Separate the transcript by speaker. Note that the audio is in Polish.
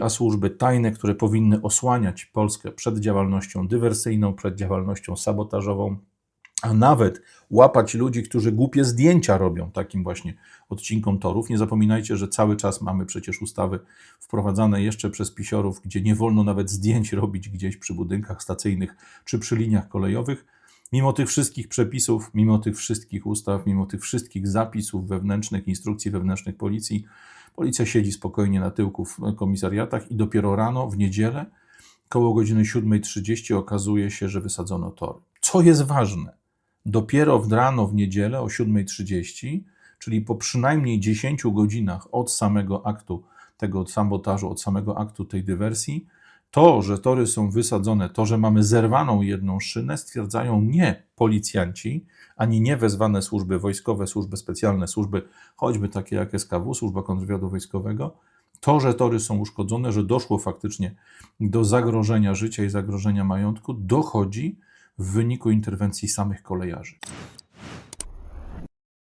Speaker 1: a służby tajne, które powinny osłaniać Polskę przed działalnością dywersyjną, przed działalnością sabotażową, a nawet łapać ludzi, którzy głupie zdjęcia robią takim właśnie odcinkom torów. Nie zapominajcie, że cały czas mamy przecież ustawy wprowadzane jeszcze przez pisiorów, gdzie nie wolno nawet zdjęć robić gdzieś przy budynkach stacyjnych czy przy liniach kolejowych. Mimo tych wszystkich przepisów, mimo tych wszystkich ustaw, mimo tych wszystkich zapisów wewnętrznych, instrukcji wewnętrznych policji, policja siedzi spokojnie na tyłku w komisariatach i dopiero rano, w niedzielę, koło godziny 7.30 okazuje się, że wysadzono tory. Co jest ważne, dopiero w rano w niedzielę o 7.30, czyli po przynajmniej 10 godzinach od samego aktu tego sabotażu, od samego aktu tej dywersji, to, że tory są wysadzone, to, że mamy zerwaną jedną szynę, stwierdzają nie policjanci, ani nie wezwane służby wojskowe, służby specjalne, służby choćby takie jak SKW, Służba Kontrwywiadu Wojskowego. To, że tory są uszkodzone, że doszło faktycznie do zagrożenia życia i zagrożenia majątku, dochodzi w wyniku interwencji samych kolejarzy.